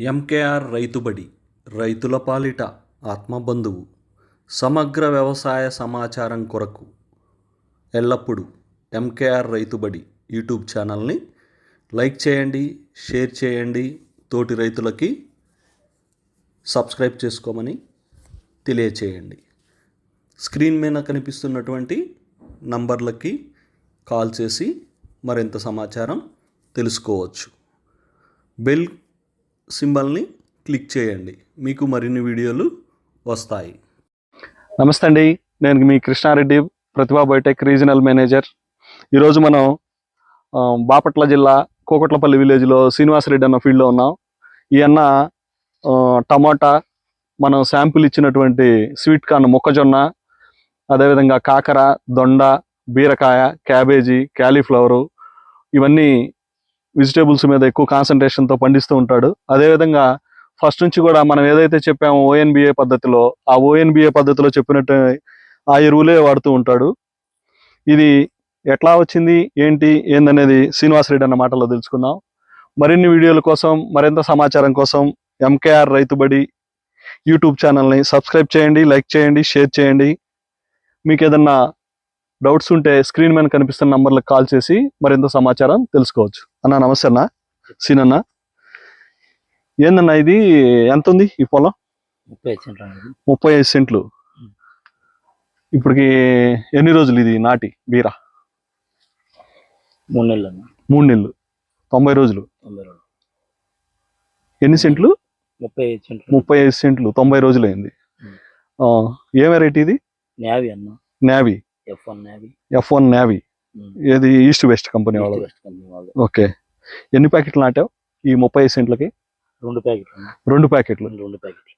MKR Rythu Badi రైతుల పాలిట ఆత్మబంధువు సమగ్ర వ్యవసాయ సమాచారం కొరకు ఎల్లప్పుడూ ఎంకేఆర్ రైతుబడి యూట్యూబ్ ఛానల్ని లైక్ చేయండి షేర్ చేయండి. తోటి రైతులకి సబ్స్క్రైబ్ చేసుకోమని తెలియచేయండి. స్క్రీన్ మీద కనిపిస్తున్నటువంటి నంబర్లకి కాల్ చేసి మరింత సమాచారం తెలుసుకోవచ్చు. బెల్ సింబల్ని క్లిక్ చేయండి. మీకు మరిన్ని వీడియోలు వస్తాయి. నమస్తే అండి. నేను మీ Krishna Reddy Pratibha biotech regional manager. ఈరోజు మనం బాపట్ల జిల్లా కోకట్లపల్లి విలేజ్లో శ్రీనివాసరెడ్డి అన్న ఫీల్డ్లో ఉన్నాం. ఈ అన్న టమాటా మనం శాంపుల్ ఇచ్చినటువంటి స్వీట్ కార్న్ మొక్కజొన్న అదేవిధంగా కాకర దొండ బీరకాయ క్యాబేజీ క్యాలీఫ్లవరు ఇవన్నీ వెజిటేబుల్స్ మీద ఎక్కువ కాన్సన్ట్రేషన్తో పండిస్తూ ఉంటాడు. అదేవిధంగా ఫస్ట్ నుంచి కూడా మనం ఏదైతే చెప్పామో ఓఎన్బిఏ పద్ధతిలో ఆ ఓఎన్బిఏ పద్ధతిలో చెప్పినట్టు ఆ ఎరువులే వాడుతూ ఉంటాడు. ఇది ఎట్లా వచ్చింది? ఏంటి? ఏందనేది శ్రీనివాసరెడ్డి అన్న మాటలో తెలుసుకుందాం. మరిన్ని వీడియోల కోసం మరింత సమాచారం కోసం ఎంకేఆర్ రైతుబడి యూట్యూబ్ ఛానల్ని సబ్స్క్రైబ్ చేయండి లైక్ చేయండి షేర్ చేయండి. మీకు ఏదన్నా డౌట్స్ ఉంటే స్క్రీన్ మీద కనిపిస్తున్న నంబర్లకు కాల్ చేసి మరింత సమాచారం తెలుసుకోవచ్చు. అన్న నమస్తే అన్న. సీనన్న ఏందన్నా ఇది? ఎంత ఉంది ఈ పొలం? ముప్పై ఐదు సెంట్లు ఇప్పటికి ఎన్ని రోజులు ఇది నాటి బీర? మూడు నెలలు అన్న. మూడు నెలలు. తొంభై రోజులు. ఎన్ని సెంట్లు? ముప్పై ఐదు సెంట్లు ముప్పై ఐదు సెంట్లు. తొంభై రోజులు అయింది ఏ వెరైటీ ఇది? నేవీ అన్న. Navy. F one navy navy ఏది ఈస్ట్ వెస్ట్ కంపెనీ వాళ్ళది? వాళ్ళు ఓకే. ఎన్ని ప్యాకెట్లు నాటావు? ఈ ముప్పై ఐదు సెంట్లకి? రెండు ప్యాకెట్లు రెండు ప్యాకెట్లు. రెండు ప్యాకెట్లు.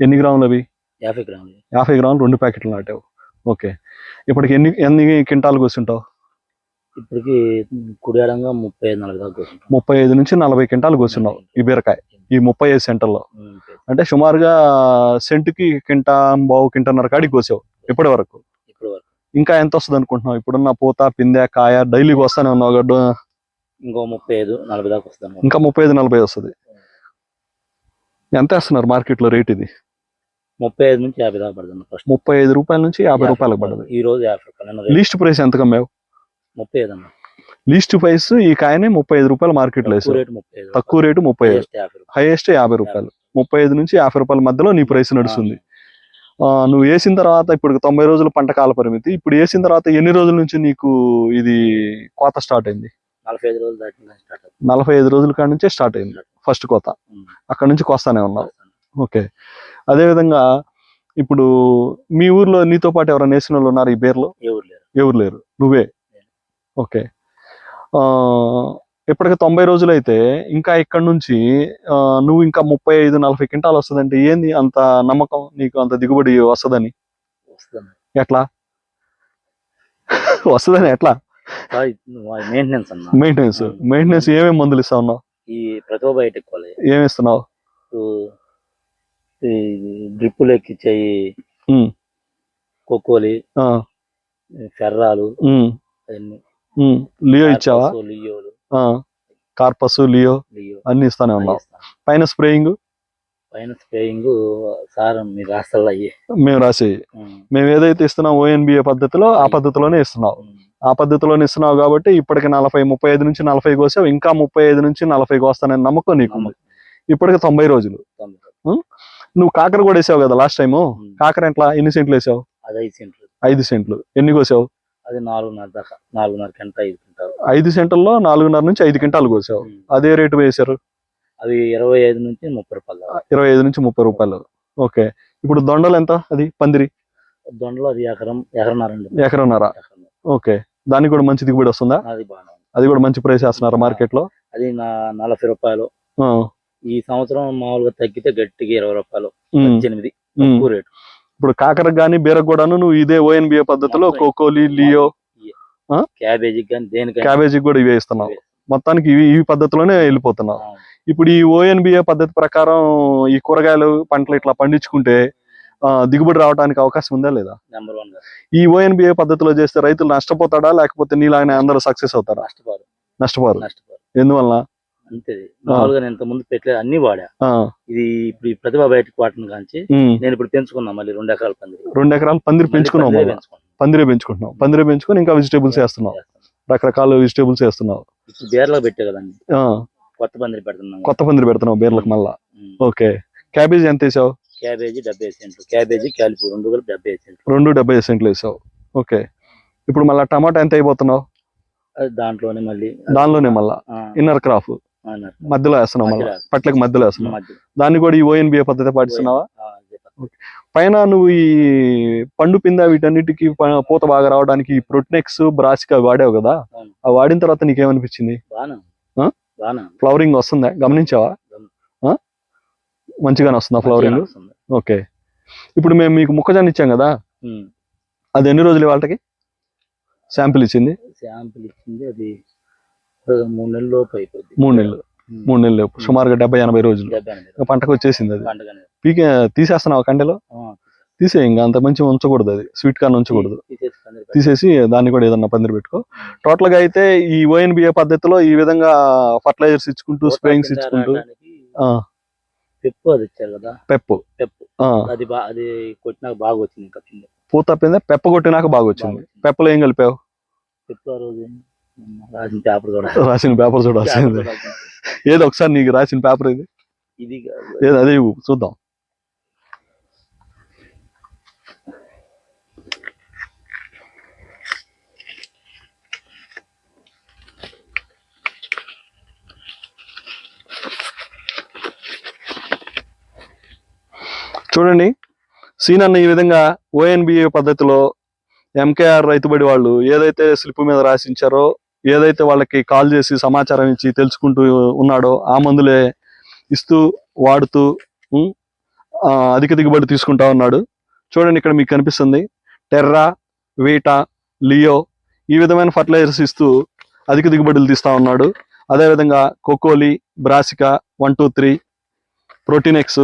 ఎన్ని గ్రాములు అవి? యాభై గ్రాములు. యాభై గ్రాములు రెండు ప్యాకెట్లు నాటావు. ఓకే. ఇప్పటికి ఎన్ని ఎన్ని క్వింటాలు కోసింటావు? ఇప్పటికి కుడియాడంగా ముప్పై ఐదు నలభై దాకా ముప్పై ఐదు నుంచి నలభై క్వింటాలు కోసినావు ఈ బీరకాయ. ఈ ముప్పై ఐదు సెంటర్లో అంటే సుమారుగా సెంటుకి కింటా బావు కింటన్నర కాడికి కోసావు. ఇప్పటి వరకు. ఇంకా ఎంత వస్తుంది అనుకుంటున్నావు? ఇప్పుడున్న పూత పిందె కాయ డైలీకి వస్తానే ఉన్నావు గడ్డు ఇంకో ముప్పై ఐదు నలభై దాకా వస్తాను. ఇంకా ముప్పై ఐదు నలభై వస్తుంది. ఎంత వేస్తున్నారు మార్కెట్లో రేట్ ఇది? ముప్పై ఐదు నుంచి యాభై దాకా పడుతుంది ఫస్ట్ ముప్పై ఐదు రూపాయల నుంచి యాభై రూపాయలకు పడదు ఈ రోజు యాభై లీస్ట్ ప్రైస్ ఎంత కమ్మావు? ముప్పై ఐదు అన్న. లీస్ట్ ప్రైస్ ఈ కాయనే ముప్పై ఐదు రూపాయలు ముప్పై ఐదు తక్కువ రేటు ముప్పై ఐదు. హైయెస్ట్ యాభై రూపాయలు. ముప్పై ఐదు నుంచి యాభై రూపాయల మధ్యలో నీ ప్రైస్ నడుస్తుంది. నువ్వు వేసిన తర్వాత ఇప్పుడు తొంభై రోజుల పంట కాల పరిమితి. ఇప్పుడు వేసిన తర్వాత ఎన్ని రోజుల నుంచి నీకు ఇది కోత స్టార్ట్ అయింది? నలభై ఐదు రోజులు కాడ నుంచే స్టార్ట్ అయింది ఫస్ట్ కోత. అక్కడ నుంచి కోస్తానే ఉన్నావు? ఓకే. అదేవిధంగా ఇప్పుడు మీ ఊర్లో నీతో పాటు ఎవరైనా వేసిన వాళ్ళు ఉన్నారు ఈ బేర్లో? ఎవరు లేరు. ఎవరు లేరు? నువ్వే? ఓకే. ఇప్పటికి తొంభై రోజులు అయితే ఇంకా ఇక్కడ నుంచి నువ్వు ఇంకా ముప్పై ఐదు నలభై క్వింటాలు వస్తుందంటే ఏంది అంత నమ్మకం? నీకు అంత దిగుబడి వస్తుందని. వస్తుంది ఎట్లా? వస్తుందని ఎట్లా? మెయింటెనెన్స్ మెయింటెనెన్స్ మెయింటెనెన్స్ ఏమేమి మందులు ఇస్తా ఉన్నావు? ఈ ప్రతిభ బయటకు పోలే ఏమి ఇస్తున్నావు డ్రిప్పులు ఎక్కిచ్చాయి ఉమ్, కొక్కోలి ఆ, ఫెర్రాలు అవన్నీ. ఉమ్. లియో ఇచ్చావా? లియోలు. కార్పస్ లియో అన్ని ఇస్తానే ఉన్నావు ఇస్తాను. పైన స్ప్రేయింగ్? పైన స్ప్రేయింగ్ సార్ మీ రాష్ట్రాల్లో అయ్యి. మేము రాసి. మేము ఏదైతే ఇస్తున్నాం ఓఎన్బిఏ పద్ధతిలో ఆ పద్ధతిలోనే ఇస్తున్నావు. ఆ పద్ధతిలోనే ఇస్తున్నావు కాబట్టి ఇప్పటికి నలభై ముప్పై ఐదు నుంచి నలభై కోసావు. ఇంకా ముప్పై ఐదు నుంచి నలభై కోస్తానని నమ్మకం నీకు ఇప్పటికి తొంభై రోజులు. నువ్వు కాకర కూడా వేసావు కదా లాస్ట్ టైము? కాకర ఎట్లా? ఎన్ని సెంట్లు వేసావు? ఐదు సెంట్లు. ఎన్ని కోసావు? అది నాలుగున్నర దాకా నాలుగున్నర గంట ఐదు క్వింటాలు ఐదు సెంట్లలో నాలుగున్నర నుంచి ఐదు క్వింటాలు కోసావు. అదే రేటు వేశారు? అవి ఇరవై ఐదు నుంచి ముప్పై రూపాయలు. ఇరవై ఐదు నుంచి ముప్పై రూపాయలు. ఓకే. ఇప్పుడు దొండలు ఎంత? అది పందిరి? దొండలో అది ఎకరం ఎకరన్నర అండి. ఎకరన్నర. ఓకే. దానికి కూడా మంచి దిగుబడి వస్తుందా? అది ఉంది. అది కూడా మంచి ప్రైస్ వేస్తున్నారు మార్కెట్లో అది నా నలభై రూపాయలు. ఈ సంవత్సరం మామూలుగా తగ్గితే గట్టిగా ఇరవై రూపాయలు. పద్దెనిమిది. రేటు. ఇప్పుడు కాకరకు గానీ బీరకు కూడాను నువ్వు ఇదే ఓఎన్బిఏ పద్ధతిలో కోకోలి లియో? క్యాబేజీకి కానీ క్యాబేజీకి కూడా ఇవే ఇస్తున్నావు. మొత్తానికి ఇవి ఈ పద్ధతిలోనే వెళ్ళిపోతున్నావు. ఇప్పుడు ఈ ఓఎన్బిఏ పద్ధతి ప్రకారం ఈ కూరగాయలు పంటలు ఇట్లా పండించుకుంటే దిగుబడి రావడానికి అవకాశం ఉందా లేదా? నెంబర్ వన్గా. ఈ ఓఎన్బిఏ పద్ధతిలో చేస్తే రైతులు నష్టపోతాడా లేకపోతే నీలాగానే అందరూ సక్సెస్ అవుతారా? నష్టపోరు. నష్టపోరు. నష్టపోరు. ఎందువల్ల అంతే. మామూలుగా నేను ముందు పెట్టలేదు. అన్ని వాడా. ఇది ఇప్పుడు ఈ ప్రతిభా బయటకు వాటిని కాంచి. నేను ఇప్పుడు పెంచుకున్నా మళ్ళీ రెండు ఎకరాల పందిరి. రెండు ఎకరాలు పందిరి మళ్ళీ పెంచుకున్నావు పందిరే మళ్ళా. పెంచుకున్నాను. పందిరే పెంచుకొని ఇంకా వెజిటేబుల్స్ వేస్తున్నావు. రకరకాల వెజిటేబుల్స్ వేస్తున్నావు. ఇప్పుడు బేర్లో పెట్టే కదండి కొత్త పందిరి పెడుతున్నాం. కొత్త పందిరి పెడుతున్నావు బీర్లకు మళ్ళా. ఓకే. క్యాబేజీ ఎంత వేసావు? క్యాబేజీ డెబ్బై సెంట్లు. క్యాబేజీ క్యాలిపూ రెండు డెబ్బై సెంట్లు. రెండు డెబ్బై సెంట్లు వేసావు. ఓకే. ఇప్పుడు మళ్ళీ టమాటా ఎంత అయిపోతున్నావు? అది దాంట్లోనే మళ్ళీ. దానిలోనే మళ్ళా. ఇన్నర్ క్రాప్ అన్నారు. మధ్యలో వేస్తున్నావు మళ్ళీ. పట్లకి మధ్యలో వేస్తున్నావు. దాన్ని కూడా ఈ ఓఎన్బిఏ పద్ధతి పాటిస్తున్నావా. పైన నువ్వు ఈ పండు పింద వీటన్నిటికి పూత బాగా రావడానికి ప్రొటెక్స్ బ్రాసికా వాడావు కదా అవును. ఆ వాడిన తర్వాత నీకేమనిపించింది. ఫ్లవరింగ్ వస్తుందా గమనించావా? మంచిగానే వస్తుందా ఫ్లవరింగ్. ఓకే ఇప్పుడు మేము మీకు మొక్కజొన్న ఇచ్చాం కదా. అది ఎన్ని రోజులు వాళ్ళకి శాంపిల్ ఇచ్చింది శాంపిల్ ఇచ్చింది అది మూడు నెలల లోపు అయిపోద్ది. మూడు నెలలు. మూడు నెలలు సుమారుగా డెబ్బై ఎనభై రోజులు. పంటకు వచ్చేసింది అది. పీకే తీసేస్తున్నావు కండెలో? తీసే ఇంకా అంత మంచి ఉంచకూడదు అది. స్వీట్ కార్న్ ఉంచకూడదు. తీసేసి దాన్ని కూడా ఏదన్నా పందిరి పెట్టుకో. టోటల్గా అయితే ఈ ఓఎన్బిఏ పద్ధతిలో ఈ విధంగా ఫర్టిలైజర్స్ ఇచ్చుకుంటూ స్ప్రేయింగ్స్ ఇచ్చుకుంటూ. పెప్పు అది ఇచ్చారు కదా? పెప్పు. పెప్పు. అది అది కొట్టినాక బాగా వచ్చింది ఇంకా పూత పెప్ప కొట్టినాక బాగా వచ్చింది బాగా వచ్చింది. పెప్పలో ఏం కలిపావు? పెప్పు ఆ రోజు రాసిన పేపర్ కూడా. రాసిన పేపర్ చూడాల్సింది ఏదో ఒకసారి నీకు రాసిన పేపర్ ఇది? ఇది. ఏది? అదే చూద్దాం. చూడండి సీన్ అన్న ఈ విధంగా ఓఎన్బిఏ పద్ధతిలో ఎంకేఆర్ రైతుబడి వాళ్ళు ఏదైతే స్లిప్ మీద రాసించారో ఏదైతే వాళ్ళకి కాల్ చేసి సమాచారం ఇచ్చి తెలుసుకుంటూ ఉన్నాడో ఆ మందులే ఇస్తూ వాడుతూ అధిక దిగుబడి తీసుకుంటా ఉన్నాడు. చూడండి ఇక్కడ మీకు కనిపిస్తుంది. టెర్రా వీటా లియో ఈ విధమైన ఫర్టిలైజర్స్ ఇస్తూ అధిక దిగుబడులు తీస్తూ ఉన్నాడు. అదేవిధంగా కోకోలి brassica one two three Proteinex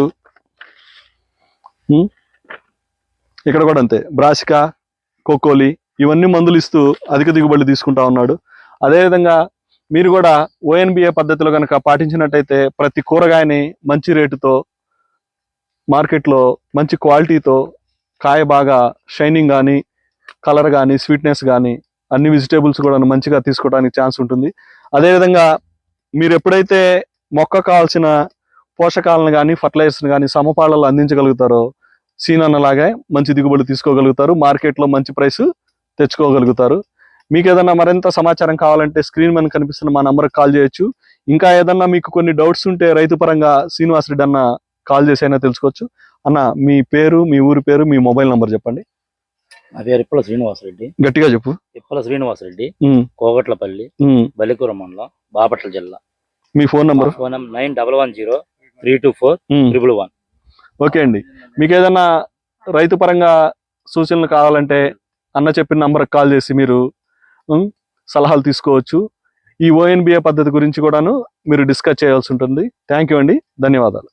ఇక్కడ కూడా అంతే. బ్రాసికా కోకోలి ఇవన్నీ మందులు ఇస్తూ అధిక దిగుబడులు తీసుకుంటా ఉన్నాడు. అదేవిధంగా మీరు కూడా ఓఎన్బిఏ పద్ధతిలో కనుక పాటించినట్టయితే ప్రతి కూరగాయని మంచి రేటుతో మార్కెట్లో మంచి క్వాలిటీతో కాయ బాగా షైనింగ్ కానీ కలర్ కానీ స్వీట్నెస్ కానీ అన్ని వెజిటేబుల్స్ కూడా మంచిగా తీసుకోవడానికి ఛాన్స్ ఉంటుంది. అదేవిధంగా మీరు ఎప్పుడైతే మొక్క కావాల్సిన పోషకాలను కానీ ఫర్టిలైజర్స్ని కానీ సమపాళ్ళలో అందించగలుగుతారో సీనన్నలాగే మంచి దిగుబడి తీసుకోగలుగుతారు మార్కెట్లో మంచి ప్రైస్ తెచ్చుకోగలుగుతారు. మీకు ఏదన్నా మరింత సమాచారం కావాలంటే స్క్రీన్ మీద కనిపిస్తున్న మా నంబర్కి కాల్ చేయొచ్చు. ఇంకా ఏదన్నా మీకు కొన్ని డౌట్స్ ఉంటే రైతు పరంగా శ్రీనివాస్ రెడ్డి అన్న కాల్ చేసి అయినా తెలుసుకోవచ్చు. అన్న మీ పేరు మీ ఊరి పేరు మీ మొబైల్ నంబర్ చెప్పండి. నా పేరు ఇప్పల శ్రీనివాసరెడ్డి గట్టిగా చెప్పు. ఇప్పల శ్రీనివాసరెడ్డి కోగట్లపల్లి. బలికూర మండలం బాపట్ల జిల్లా. మీ phone number? Phone number nine double one zero three two four triple one. Okay అండి. మీకు ఏదైనా రైతు పరంగా సూచనలు కావాలంటే అన్న చెప్పిన నంబర్కి కాల్ చేసి మీరు సలహాలు తీసుకోవచ్చు. ఈ ఓఎన్బిఏ పద్ధతి గురించి కూడాను మీరు డిస్కస్ చేయాల్సి ఉంటుంది. థ్యాంక్ యూ అండి. ధన్యవాదాలు.